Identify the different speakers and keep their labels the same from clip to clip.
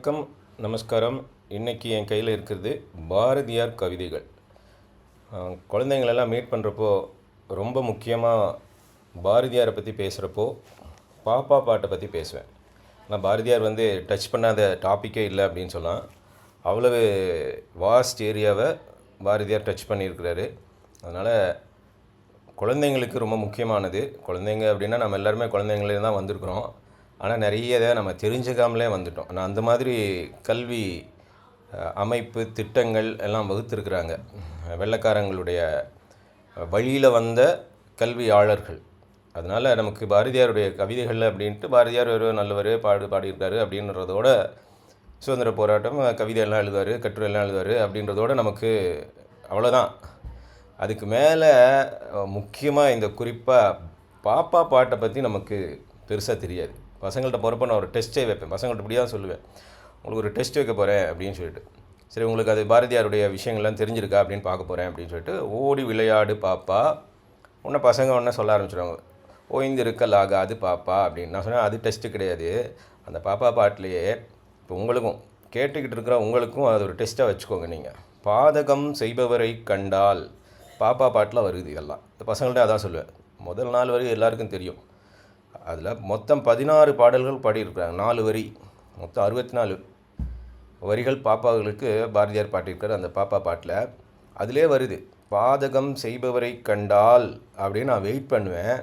Speaker 1: வணக்கம் நமஸ்காரம். இன்றைக்கி என் கையில் இருக்கிறது பாரதியார் கவிதைகள். குழந்தைங்களெல்லாம் மீட் பண்ணுறப்போ ரொம்ப முக்கியமாக பாரதியாரை பற்றி பேசுகிறப்போ பாப்பா பாட்டை பற்றி பேசுவேன். நான் பாரதியார் வந்து டச் பண்ணாத டாப்பிக்கே இல்லை அப்படின்னு சொல்லலாம் அவ்வளவு வாஸ்ட் ஏரியாவை பாரதியார் டச் பண்ணியிருக்கிறாரு. அதனால் குழந்தைங்களுக்கு ரொம்ப முக்கியமானது. குழந்தைங்க அப்படின்னா நம்ம எல்லாருமே குழந்தைங்களே தான் வந்திருக்கிறோம். ஆனால் நிறைய இதை நம்ம தெரிஞ்சுக்காமலே வந்துட்டோம். ஆனால் அந்த மாதிரி கல்வி அமைப்பு திட்டங்கள் எல்லாம் வகுத்திருக்கிறாங்க. வெள்ளைக்காரங்களுடைய வழியில் வந்த கல்வியாளர்கள். அதனால் நமக்கு பாரதியாருடைய கவிதைகள் அப்படின்ட்டு பாரதியார் ஒரு நல்லவர் பாடு பாடியிருக்காரு அப்படின்றதோட சுதந்திர போராட்டம் கவிதையெல்லாம் எழுதுவார் கட்டுரையெல்லாம் எழுதுவார் அப்படின்றதோட நமக்கு அவ்வளோதான் அதுக்கு மேலே முக்கியமாக இந்த குறிப்பாக பாப்பா பாட்டை பற்றி நமக்கு பெருசாக தெரியாது. பசங்கள்கிட்ட போகிறப்ப நான் ஒரு டெஸ்ட்டே வைப்பேன். பசங்கள்கிட்ட இப்படி தான் சொல்லுவேன். உங்களுக்கு ஒரு டெஸ்ட் வைக்க போகிறேன் அப்படின்னு சொல்லிட்டு. சரி உங்களுக்கு அது பாரதியாருடைய விஷயங்கள்லாம் தெரிஞ்சிருக்கா? அப்படின்னு பார்க்க போகிறேன் அப்படின்னு சொல்லிட்டு ஓடி விளையாடு பாப்பா. உன்னை பசங்க ஒன்றே சொல்ல ஆரம்பிச்சிடுவாங்க ஓய்ந்திருக்கல் ஆகாது பாப்பா அப்படின்னு. நான் சொன்னேன் அது டெஸ்ட்டு கிடையாது. அந்த பாப்பா பாட்டிலேயே இப்போ உங்களுக்கும் கேட்டுக்கிட்டு இருக்கிற உங்களுக்கும் அது ஒரு டெஸ்ட்டாக வச்சுக்கோங்க நீங்கள் பாதகம் செய்பவரை கண்டால் பாப்பா பாட்டில் வருது இதெல்லாம். இந்த பசங்கள்ட்ட அதான் சொல்லுவேன். முதல் நாள் வரைக்கும் எல்லாருக்கும் தெரியும். அதில் மொத்தம் பதினாறு பாடல்கள் பாடியிருக்கிறாங்க. நாலு வரி. மொத்தம் அறுபத்தி நாலு வரிகள் பாப்பாக்களுக்கு பாரதியார் பாட்டியிருக்கார் அந்த பாப்பா பாட்டில். அதிலே வருது பாதகம் செய்பவரை கண்டால் அப்படின்னு நான் வெயிட் பண்ணுவேன்.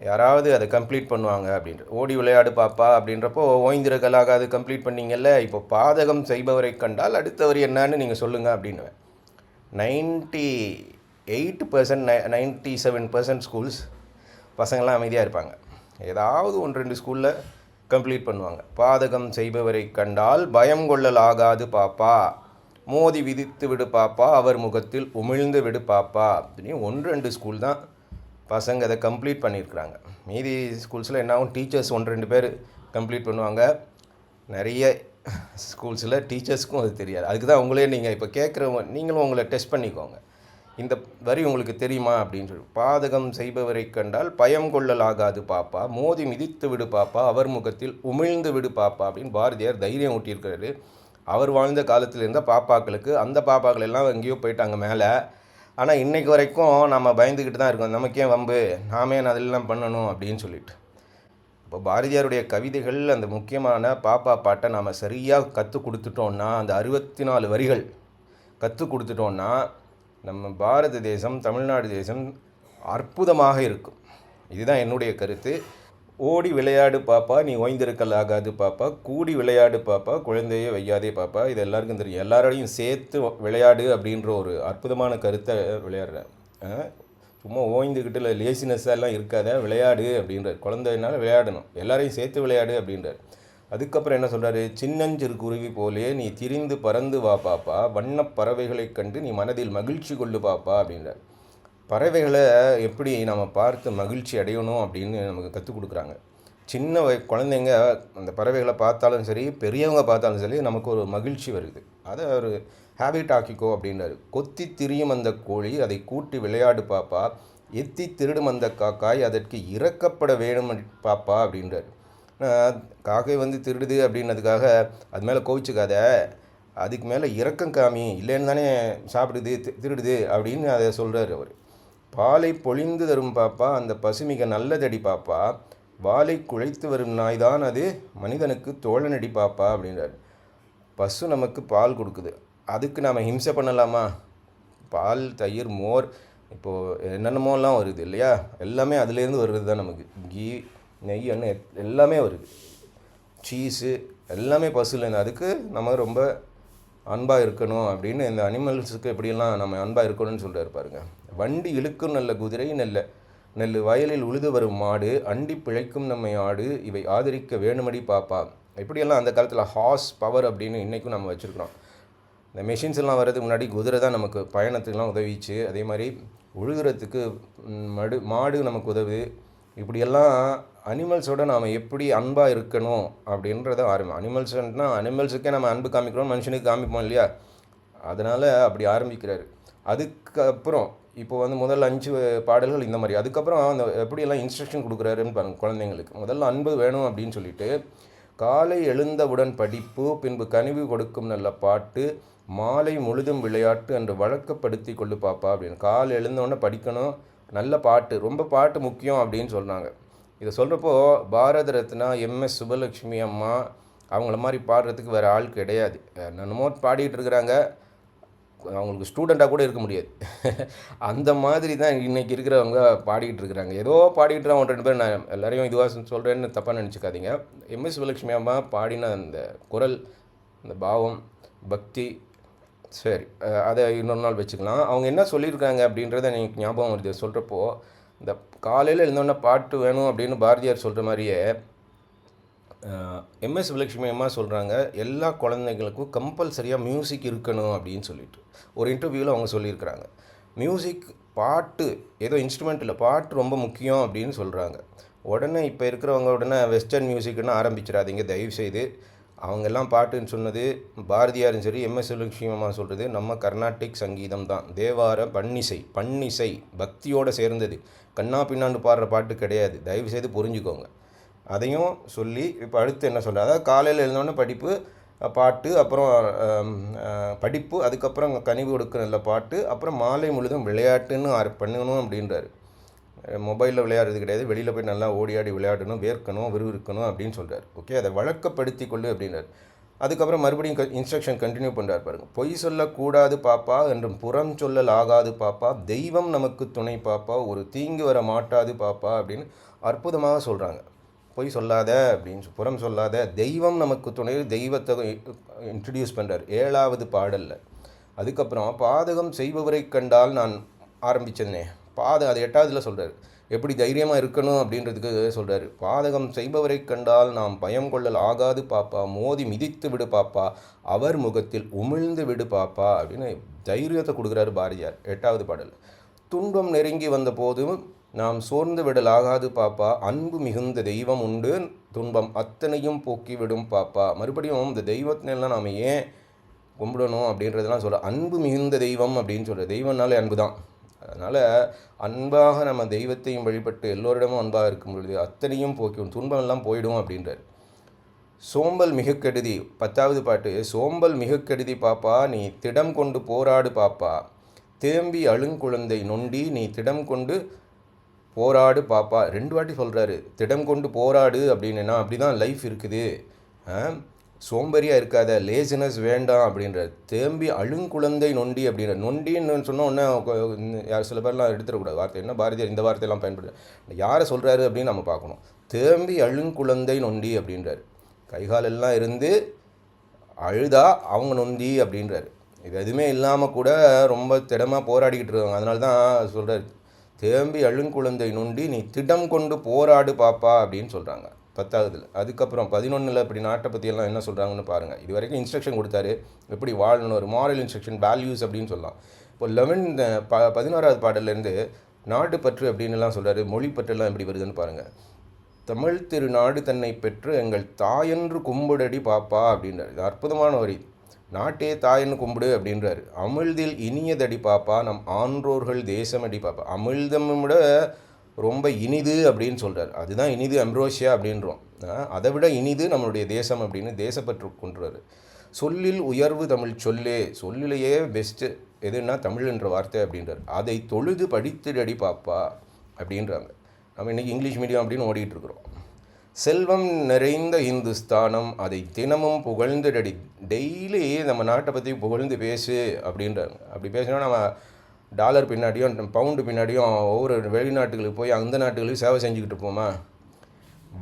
Speaker 1: யாராவது அதை கம்ப்ளீட் பண்ணுவாங்க அப்படின்ற ஓடி விளையாடு பாப்பா அப்படின்றப்போ ஓய்ந்திர கலாக அது கம்ப்ளீட் பண்ணிங்கல்ல இப்போ பாதகம் செய்பவரை கண்டால் அடுத்தவர் என்னன்னு நீங்கள் சொல்லுங்கள் அப்படின்னுவேன். நைன்ட்டி எயிட் பர்சன்ட் நை நைன்ட்டி செவன் பர்சன்ட் ஸ்கூல்ஸ் பசங்கள்லாம் அமைதியாக இருப்பாங்க. ஏதாவது ஒன்று ரெண்டு ஸ்கூலில் கம்ப்ளீட் பண்ணுவாங்க. பாதகம் செய்பவரை கண்டால் பயம் கொள்ளலாகாது பாப்பா. மோதி விதித்து விடு பாப்பா அவர் முகத்தில் உமிழ்ந்து விடு பாப்பா. அப்படின்னு ஒன்று ரெண்டு ஸ்கூல் தான் பசங்க அதை கம்ப்ளீட் பண்ணியிருக்கிறாங்க. மீதி ஸ்கூல்ஸில் என்னாகும்? டீச்சர்ஸ் ஒன்று ரெண்டு பேர் கம்ப்ளீட் பண்ணுவாங்க. நிறைய ஸ்கூல்ஸில் டீச்சர்ஸ்க்கும் அது தெரியாது. அதுக்கு தான் உங்களே நீங்கள் இப்போ கேட்குறவங்க நீங்களும் உங்களை டெஸ்ட் பண்ணிக்கோங்க. இந்த வரி உங்களுக்கு தெரியுமா அப்படின்னு சொல்லி பாதகம் செய்பவரை கண்டால் பயம் கொள்ளல் ஆகாது பாப்பா மோதி மிதித்து விடு பாப்பா அவர் முகத்தில் உமிழ்ந்து விடு பாப்பா அப்படின்னு பாரதியார் தைரியம் ஊட்டியிருக்கிறாரு. அவர் வாழ்ந்த காலத்தில் இருந்த பாப்பாக்களுக்கு அந்த பாப்பாக்கள் எல்லாம் எங்கேயோ போயிட்டாங்க மேலே. ஆனால் இன்றைக்கு வரைக்கும் நம்ம பயந்துக்கிட்டு தான் இருக்கோம். நமக்கே வம்பு. நாமே அதெல்லாம் பண்ணணும்? அப்படின்னு சொல்லிட்டு. இப்போ பாரதியாருடைய கவிதைகள் அந்த முக்கியமான பாப்பா பாட்டை நாம் சரியாக கற்றுக் கொடுத்துட்டோம்னா அந்த அறுபத்தி நாலு வரிகள் கற்றுக் கொடுத்துட்டோம்னா நம்ம பாரத தேசம் தமிழ்நாடு தேசம் அற்புதமாக இருக்கும். இதுதான் என்னுடைய கருத்து. ஓடி விளையாடு பாப்பா நீ ஓய்ந்திருக்கல் ஆகாது பாப்பா. கூடி விளையாடு பாப்பா குழந்தையே வையாதே பாப்பா. இது எல்லாருக்கும் தெரியும். எல்லாரோடையும் சேர்த்து விளையாடு அப்படின்ற ஒரு அற்புதமான கருத்தை விளையாடுறேன். சும்மா ஓய்ந்துக்கிட்டு இல்லை லேசினஸ் எல்லாம் இருக்காத விளையாடு அப்படின்றார். குழந்தைனால விளையாடணும். எல்லாரையும் சேர்த்து விளையாடு அப்படின்றார். அதுக்கப்புறம் என்ன சொல்கிறாரு சின்னஞ்சிறு குருவி போலே நீ திரிந்து பறந்து வா பாப்பா. வண்ணப் பறவைகளைக் கண்டு நீ மனதில் மகிழ்ச்சி கொள்ளு பாப்பா அப்படின்றார். பறவைகளை எப்படி நம்ம பார்த்து மகிழ்ச்சி அடையணும் அப்படின்னு நமக்கு கற்றுக் கொடுக்குறாங்க. சின்ன வய குழந்தைங்க அந்த பறவைகளை பார்த்தாலும் சரி பெரியவங்க பார்த்தாலும் சரி நமக்கு ஒரு மகிழ்ச்சி வருது. அதை ஒரு ஹேபிட் ஆக்கிக்கோ அப்படின்றாரு. கொத்தி திரியும் அந்த கோழி அதை கூட்டி விளையாடு பாப்பா. எத்தி திருடும் அந்த காக்காய் அதற்கு இறக்கப்பட வேணும் பாப்பா அப்படின்றாரு. காக்கை வந்து திருடுது அப்படின்னதுக்காக அது மேலே கோவிச்சுக்காத. அதுக்கு மேலே இரக்கம் காமி இல்லைன்னு தானே சாப்பிடுது திருடுது அப்படின்னு அதை சொல்கிறார் அவர். பாலை பொழிந்து தரும் பாப்பா அந்த பசுமிக நல்லதடி பாப்பா. வாலை குழைத்து வரும் நாய் தான் அது மனிதனுக்கு தோழனடி பாப்பா அப்படின்றார். பசு நமக்கு பால் கொடுக்குது. அதுக்கு நாம் ஹிம்சை பண்ணலாமா? பால் தயிர் மோர் இப்போது என்னென்னமோலாம் வருது இல்லையா? எல்லாமே அதுலேருந்து வருது தான் நமக்கு. கீ நெய் எண்ணெய் எல்லாமே வருது. சீஸு எல்லாமே பசுலேருந்து அதுக்கு நம்ம ரொம்ப அன்பாக இருக்கணும் அப்படின்னு இந்த அனிமல்ஸுக்கு எப்படியெல்லாம் நம்ம அன்பாக இருக்கணும்னு சொல்கிறாரு பாருங்க. வண்டி இழுக்கும் நல்ல குதிரை நல்ல நெல் வயலில் உழுது வரும் மாடு அண்டி பிழைக்கும் நம்மை ஆடு இவை ஆதரிக்க வேணுமடி பாப்பா. எப்படியெல்லாம் அந்த காலத்தில் ஹார்ஸ் பவர் அப்படின்னு இன்றைக்கும் நம்ம வச்சுருக்கிறோம். இந்த மெஷின்ஸ் எல்லாம் வர்றதுக்கு முன்னாடி குதிரை தான் நமக்கு பயணத்துக்குலாம் உதவிச்சு அதே மாதிரி உழுகிறதுக்கு மடு மாடு நமக்கு உதவுது. இப்படியெல்லாம் அனிமல்ஸோட நாம் எப்படி அன்பாக இருக்கணும் அப்படின்றத ஆரம்பி அனிமல்ஸ்னா அனிமல்ஸுக்கே நம்ம அன்பு காமிக்கிறோம் மனுஷனுக்கு காமிப்போம் இல்லையா? அதனால் அப்படி ஆரம்பிக்கிறாரு. அதுக்கப்புறம் இப்போ வந்து முதல் அஞ்சு பாடல்கள் இந்த மாதிரி. அதுக்கப்புறம் அந்த எப்படியெல்லாம் இன்ஸ்ட்ரக்ஷன் கொடுக்குறாருன்னு பாருங்க குழந்தைங்களுக்கு. முதல்ல அன்பு வேணும் அப்படின்னு சொல்லிட்டு காலை எழுந்தவுடன் படிப்பு பின்பு கனிவு கொடுக்கும் நல்ல பாட்டு மாலை முழுதும் விளையாட்டு என்று வழக்கப்படுத்தி கொள்ளு பாப்பா அப்படின்னு. காலை எழுந்தவுடனே படிக்கணும் நல்ல பாட்டு ரொம்ப பாட்டு முக்கியம் அப்படின்னு சொல்கிறாங்க இதை சொல்கிறப்போ பாரத ரத்னா எம்எஸ் சுபலட்சுமி அம்மா அவங்கள மாதிரி பாடுறதுக்கு வேறு ஆள் கிடையாது. என்னென்னமோ பாடிட்டு இருக்கிறாங்க. அவங்களுக்கு ஸ்டூடெண்ட்டாக கூட இருக்க முடியாது. அந்த மாதிரி தான் இன்றைக்கி இருக்கிறவங்க பாடிக்கிட்டு இருக்கிறாங்க. ஏதோ பாடிக்கிட்டு அவங்க ரெண்டு பேர் நான் எல்லாரையும் இதுவாக சொல்கிறேன்னு தப்பாக நினச்சிக்காதீங்க. எம்எஸ் சிவலட்சுமி அம்மா பாடின அந்த குரல் அந்த பாவம் பக்தி சரி அதை இன்னொரு நாள் வச்சுக்கலாம். அவங்க என்ன சொல்லியிருக்காங்க அப்படின்றத எனக்கு ஞாபகம் வருது. சொல்கிறப்போ இந்த காலையில் எழுந்தோடனே பாட்டு வேணும் அப்படின்னு பாரதியார் சொல்கிற மாதிரியே எம்எஸ் விலட்சுமி அம்மா சொல்கிறாங்க எல்லா குழந்தைங்களுக்கும் கம்பல்சரியாக மியூசிக் இருக்கணும் அப்படின்னு சொல்லிட்டு. ஒரு இன்டர்வியூவில் அவங்க சொல்லியிருக்கிறாங்க. மியூசிக் பாட்டு ஏதோ இன்ஸ்ட்ருமெண்ட் இல்லை பாட்டு ரொம்ப முக்கியம் அப்படின்னு சொல்கிறாங்க உடனே இப்போ இருக்கிறவங்க உடனே வெஸ்டர்ன் மியூசிக்னு ஆரம்பிச்சிடாதீங்க. தயவு செய்து அவங்கெல்லாம் பாட்டுன்னு சொன்னது பாரதியாரும் சரி எம்எஸ் விலட்சுமி சொல்கிறது நம்ம கர்நாடிக் சங்கீதம் தான். தேவார பன்னிசை பன்னிசை பக்தியோடு சேர்ந்தது. கண்ணா பின்னாண்டு பாடுற பாட்டு கிடையாது. தயவு செய்து புரிஞ்சுக்கோங்க. அதையும் சொல்லி இப்போ அடுத்து என்ன சொல்கிறேன் அதாவது காலையில் எழுந்தோடனே படிப்பு பாட்டு அப்புறம் படிப்பு அதுக்கப்புறம் கனிவு கொடுக்குற நல்ல பாட்டு அப்புறம் மாலை முழுதும் விளையாட்டுன்னு பண்ணணும் அப்படின்றாரு. மொபைலில் விளையாடுறது கிடையாது. வெளியில் போய் நல்லா ஓடி ஆடி விளையாடணும் வேர்க்கணும் விறுவிறுக்கணும் அப்படின்னு சொல்கிறார் ஓகே? அதை வழக்கப்படுத்தி கொள்ளு அப்படின்றார் அதுக்கப்புறம் மறுபடியும் இன்ஸ்ட்ரக்ஷன் கண்டினியூ பண்ணுறார் பாருங்க. பொய் சொல்லக்கூடாது பாப்பா என்றும் புறம் சொல்லல் ஆகாது பாப்பா. தெய்வம் நமக்கு துணை பாப்பா. ஒரு தீங்கு வர மாட்டாது பாப்பா அப்படின்னு அற்புதமாக சொல்கிறாங்க பொய் சொல்லாத அப்படின்னு புறம் சொல்லாத தெய்வம் நமக்கு துணை. தெய்வத்தை இன்ட்ரடியூஸ் பண்ணுறார் ஏழாவது பாடலில். அதுக்கப்புறம் பாதகம் செய்பவரை கண்டால் நான் ஆரம்பித்தேனே பாத அது எட்டாவதுல சொல்கிறார் எப்படி தைரியமாக இருக்கணும் அப்படின்றதுக்கு சொல்கிறாரு பாதகம் செய்பவரை கண்டால் நாம் பயம் கொள்ளல் ஆகாது பாப்பா மோதி மிதித்து விடு பாப்பா அவர் முகத்தில் உமிழ்ந்து விடு பாப்பா அப்படின்னு தைரியத்தை கொடுக்குறாரு பாரதியார் எட்டாவது பாடல். துன்பம் நெருங்கி வந்த போதும் நாம் சோர்ந்து விடல் ஆகாது பாப்பா அன்பு மிகுந்த தெய்வம் உண்டு துன்பம் அத்தனையும் போக்கிவிடும் பாப்பா. மறுபடியும் இந்த தெய்வத்தினெல்லாம் நாம் ஏன் கும்பிடணும் அப்படின்றதெல்லாம் சொல்கிற அன்பு மிகுந்த தெய்வம் அப்படின்னு சொல்கிற தெய்வம்னாலே அன்பு தான் அதனால் அன்பாக நம்ம தெய்வத்தையும் வழிபட்டு எல்லோரிடமும் அன்பாக இருக்கும் பொழுது அத்தனையும் போக்கிவிடும் துன்பம் எல்லாம் போயிடும் அப்படின்றார். சோம்பல் மிக கெடுதி. பத்தாவது பாட்டு. சோம்பல் மிக கெடுதி பாப்பா நீ திடம் கொண்டு போராடு பாப்பா. தேம்பி அழுங்குழந்தை நொண்டி நீ திடம் கொண்டு போராடு பாப்பா. ரெண்டு வாட்டி சொல்கிறாரு திடம் கொண்டு போராடு அப்படின்னா. அப்படி தான் லைஃப் இருக்குது. சோம்பேறியாக இருக்காத லேசினஸ் வேண்டாம் அப்படின்ற தேம்பி அழுங்குழந்தை நொண்டி அப்படின்ற நொண்டின்னு சொன்னால் உடனே யார் சில பேர்லாம் எடுத்துடக்கூடாது. வார்த்தை என்ன? பாரதியார் இந்த வார்த்தையெல்லாம் பயன்படுத்த யாரை சொல்கிறாரு அப்படின்னு நம்ம பார்க்கணும். தேம்பி அழுங்குழந்தை நொண்டி அப்படின்றார். கைகாலெல்லாம் இருந்து அழுதா அவங்க நொந்தி அப்படின்றாரு. இது எதுவுமே இல்லாமல் கூட ரொம்ப திடமாக போராடிக்கிட்டு இருக்காங்க. அதனால தான் சொல்கிறார் தேம்பி அழுங்குழந்தை நொண்டி நீ திடம் கொண்டு போராடு பாப்பா அப்படின்னு சொல்கிறாங்க பத்தாவதுல. அதுக்கப்புறம் பதினொன்றில் இப்படி நாட்டை பற்றியெல்லாம் என்ன சொல்கிறாங்கன்னு பாருங்கள் இது வரைக்கும் இன்ஸ்ட்ரக்ஷன் கொடுத்தாரு. எப்படி வாழணும் ஒரு மாரல் இன்ஸ்ட்ரக்ஷன் வேல்யூஸ் அப்படின்னு சொல்லலாம். இப்போ லெவன் ப பதினோராவது பாடல்லேருந்து நாடு அப்படின்னு எல்லாம் சொல்கிறாரு மொழிப்பற்றெல்லாம் எப்படி வருதுன்னு பாருங்கள் தமிழ் திருநாடு தன்னை பெற்று எங்கள் தாயென்று கும்பிடடி பாப்பா அப்படின்றார். இது அற்புதமான வரி. நாட்டே தாயன்னு கும்பிடு அப்படின்றாரு. அமிழ்தில் இனியதடி பாப்பா. நம் ஆன்றோர்கள் தேசமடி பாப்பா. அமிழ்தம் விட ரொம்ப இனிது அப்படின்னு சொல்கிறார் அதுதான் இனிது அம்ரோஷியா அப்படின்றோம். அதை விட இனிது நம்மளுடைய தேசம் அப்படின்னு தேசப்பற்று கொன்றாரு சொல்லில் உயர்வு தமிழ் சொல்லே சொல்லிலேயே பெஸ்ட்டு எதுன்னா தமிழ்ன்ற வார்த்தை அப்படின்றார். அதை தொழுது படித்துடடி பாப்பா அப்படின்றாங்க. நம்ம இன்றைக்கி இங்கிலீஷ் மீடியம் அப்படின்னு ஓடிட்டு இருக்கிறோம். செல்வம் நிறைந்த இந்துஸ்தானம் அதை தினமும் புகழ்ந்துடடி. டெய்லி நம்ம நாட்டை பற்றி புகழ்ந்து பேசு அப்படின்றாங்க. அப்படி பேசினா நம்ம டாலர் பின்னாடியும் பவுண்டு பின்னாடியும் ஒவ்வொரு வெளிநாட்டுகளுக்கு போய் அந்த நாட்டுகளுக்கு சேவை செஞ்சுக்கிட்டு இருப்போமா?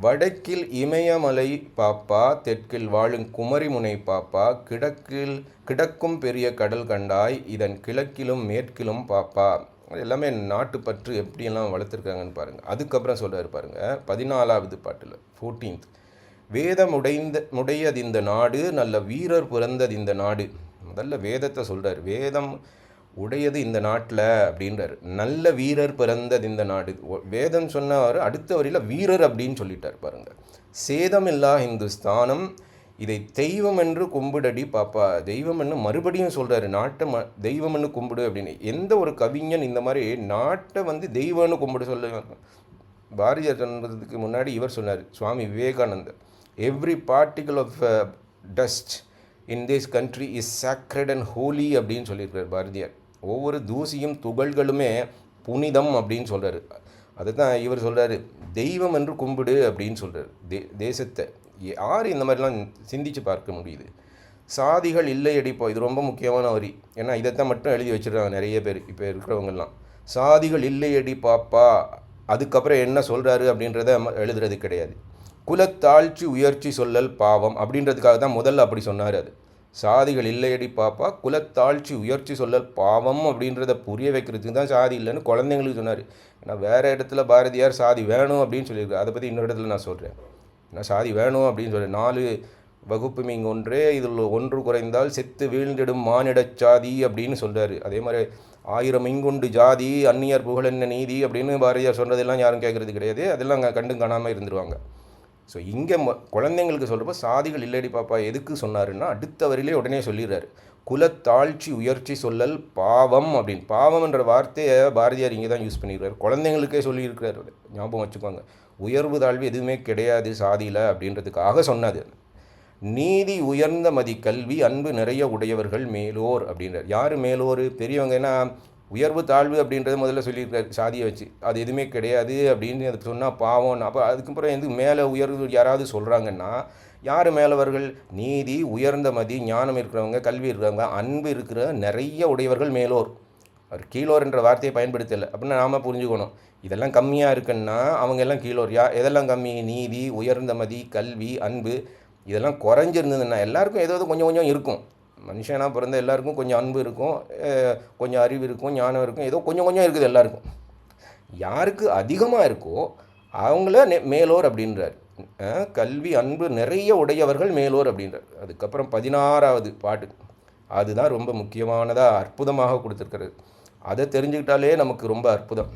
Speaker 1: வடக்கில் இமயமலை பாப்பா தெற்கில் வாழும் குமரிமுனை பாப்பா கிழக்கில் கிடக்கும் பெரிய கடல் கண்டாய் இதன் கிழக்கிலும் மேற்கிலும் பாப்பா. அது எல்லாமே நாட்டுப்பற்று எப்படியெல்லாம் வளர்த்துருக்காங்கன்னு பாருங்கள் அதுக்கப்புறம் சொல்கிறார் பாருங்கள் பதினாலாவது பாட்டில் ஃபோர்டீன்த் வேதம் உடைந்த முடையது இந்த நாடு நல்ல வீரர் பிறந்தது இந்த நாடு. முதல்ல வேதத்தை சொல்கிறார் வேதம் உடையது இந்த நாட்டில் அப்படின்றார். நல்ல வீரர் பிறந்தது இந்த நாடு. வேதம் சொன்னவர் அடுத்த வரியில் வீரர் அப்படின்னு சொல்லிட்டார் பாருங்கள் சேதமில்லா இந்துஸ்தானம் இதை தெய்வம் என்று கும்பிடடி பாப்பா. தெய்வம் என்று மறுபடியும் சொல்கிறாரு நாட்டை ம தெய்வம் என்று கும்பிடு அப்படின்னு. எந்த ஒரு கவிஞன் இந்த மாதிரி நாட்டை வந்து தெய்வம்னு கும்பிடு சொல்ல பாரதியார் சொன்னதுக்கு முன்னாடி இவர் சொன்னார் Swami Vivekanandar every particle of dust in this country is sacred and holy அப்படின்னு சொல்லியிருக்கார் பாரதியார். ஒவ்வொரு தூசியும் துகள்களுமே புனிதம் அப்படின்னு சொல்கிறாரு அதுதான் இவர் சொல்கிறாரு தெய்வம் என்று கும்பிடு அப்படின்னு சொல்கிறார் தே தேசத்தை. யார் இந்த மாதிரிலாம் சிந்திச்சு பார்க்க முடியுது? சாதிகள் இல்லை அடிப்போ இது ரொம்ப முக்கியமான வரி. ஏன்னா இதைத்தான் மட்டும் எழுதி வச்சுருக்காங்க நிறைய பேர் இப்போ இருக்கிறவங்கெல்லாம். சாதிகள் இல்லை அடி பாப்பா. அதுக்கப்புறம் என்ன சொல்கிறாரு அப்படின்றத எழுதுறது கிடையாது. குலத்தாழ்ச்சி உயர்ச்சி சொல்லல் பாவம் அப்படின்றதுக்காக தான் முதல்ல அப்படி சொன்னார் அது. சாதிகள் இல்லையடி பாப்பா குலத்தாழ்ச்சி உயர்ச்சி சொல்லல் பாவம் அப்படின்றத புரிய வைக்கிறதுக்கு தான் சாதி இல்லைன்னு குழந்தைங்களுக்கு சொன்னார். ஏன்னா வேறு இடத்துல பாரதியார் சாதி வேணும் அப்படின்னு சொல்லியிருக்காரு. அதை பற்றி இன்னொரு இடத்துல நான் சொல்கிறேன் ஏன்னா சாதி வேணும் அப்படின்னு சொல்கிறேன் நாலு வகுப்பு மீங்க ஒன்றே இதில் ஒன்று குறைந்தால் செத்து வீழ்ந்திடும் மானிடச் சாதி அப்படின்னு சொல்கிறாரு அதே மாதிரி ஆயிரம் இங்குண்டு ஜாதி அந்நியர் புகழென்ன நீதி அப்படின்னு பாரதியார் சொன்னதெல்லாம் யாரும் கேட்குறது கிடையாது. அதெல்லாம் அங்கே கண்டும் காணாமல் இருந்துருவாங்க. ஸோ இங்கே குழந்தைங்களுக்கு சொல்கிறப்ப சாதிகள் இல்லடி பாப்பா எதுக்கு சொன்னாருன்னா அடுத்த வரையிலே உடனே சொல்லிடுறாரு. குலத்தாழ்ச்சி உயர்ச்சி சொல்லல் பாவம் அப்படின்னு. பாவம்ன்ற வார்த்தையை பாரதியார் இங்கே தான் யூஸ் பண்ணியிருக்காரு குழந்தைங்களுக்கே சொல்லியிருக்கிறார் ஞாபகம் வச்சுக்கோங்க. உயர்வு தாழ்வு எதுவுமே கிடையாது சாதியில் அப்படின்றதுக்காக சொன்னது நீதி உயர்ந்த மதி கல்வி அன்பு நிறைய உடையவர்கள் மேலோர் அப்படின்றார். யார் மேலோர்? பெரியவங்க ஏன்னா உயர்வு தாழ்வு அப்படின்றத முதல்ல சொல்லியிருக்காரு. சாதியை வச்சு. அது எதுவுமே கிடையாது அப்படின்னு அது சொன்னால் பாவம் அப்போ அதுக்கப்புறம் எது மேலே உயர்வு யாராவது சொல்கிறாங்கன்னா யார் மேலவர்கள் நீதி உயர்ந்த மதி ஞானம் இருக்கிறவங்க கல்வி இருக்கிறவங்க அன்பு இருக்கிற நிறைய உடையவர்கள் மேலோர். அவர் கீழோர் என்ற வார்த்தையை பயன்படுத்தலை. அப்படின்னு நாம் புரிஞ்சுக்கணும். இதெல்லாம் கம்மியாக இருக்குன்னா அவங்க எல்லாம் கீழோர். யா எதெல்லாம் கம்மி? நீதி உயர்ந்த மதி கல்வி அன்பு. இதெல்லாம் குறைஞ்சிருந்ததுன்னா எல்லாருக்கும் ஏதோ கொஞ்சம் கொஞ்சம் இருக்கும். மனுஷனாக பிறந்த எல்லாருக்கும் கொஞ்சம் அன்பு இருக்கும் கொஞ்சம் அறிவு இருக்கும் ஞானம் இருக்கும் ஏதோ கொஞ்சம் கொஞ்சம் இருக்குது எல்லாருக்கும். யாருக்கு அதிகமாக இருக்கோ அவங்கள மேலோர் அப்படின்றார். கல்வி அன்பு நிறைய உடையவர்கள் மேலோர் அப்படின்றார். அதுக்கப்புறம் பதினாறாவது பாட்டு. அதுதான் ரொம்ப முக்கியமானதாக அற்புதமாக கொடுத்துருக்கிறது. அதை தெரிஞ்சுக்கிட்டாலே நமக்கு ரொம்ப அற்புதம்.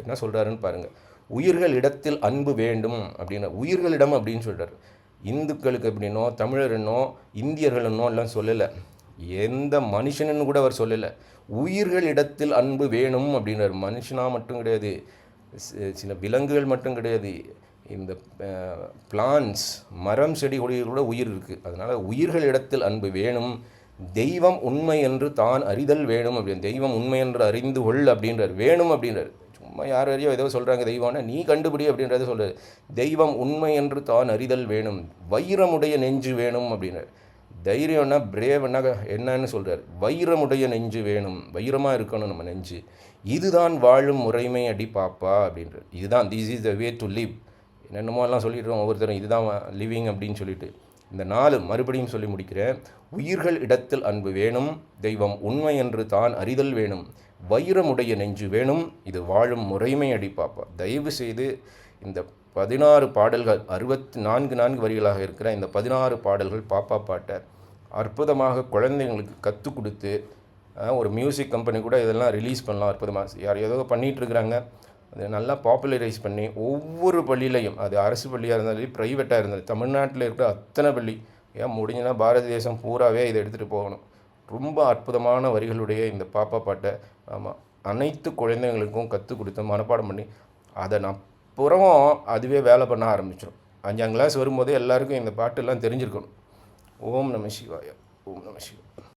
Speaker 1: என்ன சொல்கிறாருன்னு பாருங்கள் உயிர்கள் இடத்தில் அன்பு வேண்டும் அப்படின்னு உயிர்களிடம் அப்படின்னு சொல்கிறார் இந்துக்களுக்கு எப்படின்னோ தமிழர்னோ இந்தியர்கள்னோ எல்லாம் சொல்லலை. எந்த மனுஷனுன்னு கூட அவர் சொல்லலை. உயிர்களிடத்தில் அன்பு வேணும் அப்படின்னார் மனுஷனாக மட்டும் கிடையாது. சில விலங்குகள் மட்டும் கிடையாது. இந்த பிளான்ஸ் மரம் செடி கொடிகள் கூட உயிர் இருக்குது அதனால் உயிர்களிடத்தில் அன்பு வேணும். தெய்வம் உண்மை என்று தான் அறிதல் வேணும் அப்படின்னு தெய்வம் உண்மை என்று அறிந்து கொள் அப்படின்றார். வேணும் அப்படின்றார். சும்மா யார் வரையோ ஏதோ சொல்கிறாங்க தெய்வம்னா நீ கண்டுபிடி அப்படின்றத சொல்கிறார் தெய்வம் உண்மை என்று தான் அறிதல் வேணும். வைரமுடைய நெஞ்சு வேணும் அப்படின்றார். தைரியம்னா பிரேவ்னா என்னன்னு சொல்கிறார் வைரமுடைய நெஞ்சு வேணும். வைரமாக இருக்கணும் நம்ம நெஞ்சு. இதுதான் வாழும் முறைமை அடி பாப்பா அப்படின்றார். இதுதான் this is the way to live என்னென்னமோ எல்லாம் சொல்லிடுறோம் ஒவ்வொருத்தரும் இதுதான் லிவிங் அப்படின்னு சொல்லிட்டு. இந்த நாலு மறுபடியும் சொல்லி முடிக்கிறேன். உயிர்கள் இடத்தில் அன்பு வேணும் தெய்வம் உண்மை என்று தான் அறிதல் வேணும் வைரமுடைய நெஞ்சு வேணும் இது வாழும் முறைமை அடிப்பாப்பா பாப்பா. தயவு செய்து இந்த பதினாறு பாடல்கள் அறுபத்தி நான்கு நான்கு வரிகளாக இருக்கிற இந்த பதினாறு பாடல்கள் பாப்பா பாட்டை அற்புதமாக குழந்தைங்களுக்கு கற்றுக் கொடுத்து ஒரு மியூசிக் கம்பெனி கூட இதெல்லாம் ரிலீஸ் பண்ணலாம் அற்புதமாக யார் ஏதோ பண்ணிகிட்டு இருக்கிறாங்க. அதை நல்லா பாப்புலரைஸ் பண்ணி ஒவ்வொரு பள்ளியிலையும் அது அரசு பள்ளியாக இருந்தாலும் ப்ரைவேட்டாக இருந்தாலும் தமிழ்நாட்டில் இருக்கிற அத்தனை பள்ளி ஏன் முடிஞ்சுன்னா பாரத தேசம் பூராவே இதை எடுத்துகிட்டு போகணும். ரொம்ப அற்புதமான வரிகளுடைய இந்த பாப்பா பாட்டை ஆமாம் அனைத்து குழந்தைங்களுக்கும் கற்றுக் கொடுத்து மனப்பாடம் பண்ணி அதை நான் புறம் அதுவே வேலை பண்ண ஆரம்பிச்சிடும் அஞ்சாம் கிளாஸ் வரும்போதே எல்லாருக்கும் இந்த பாட்டெல்லாம் தெரிஞ்சிருக்கணும். ஓம் நம சிவாயா ஓம் நம சிவாய்.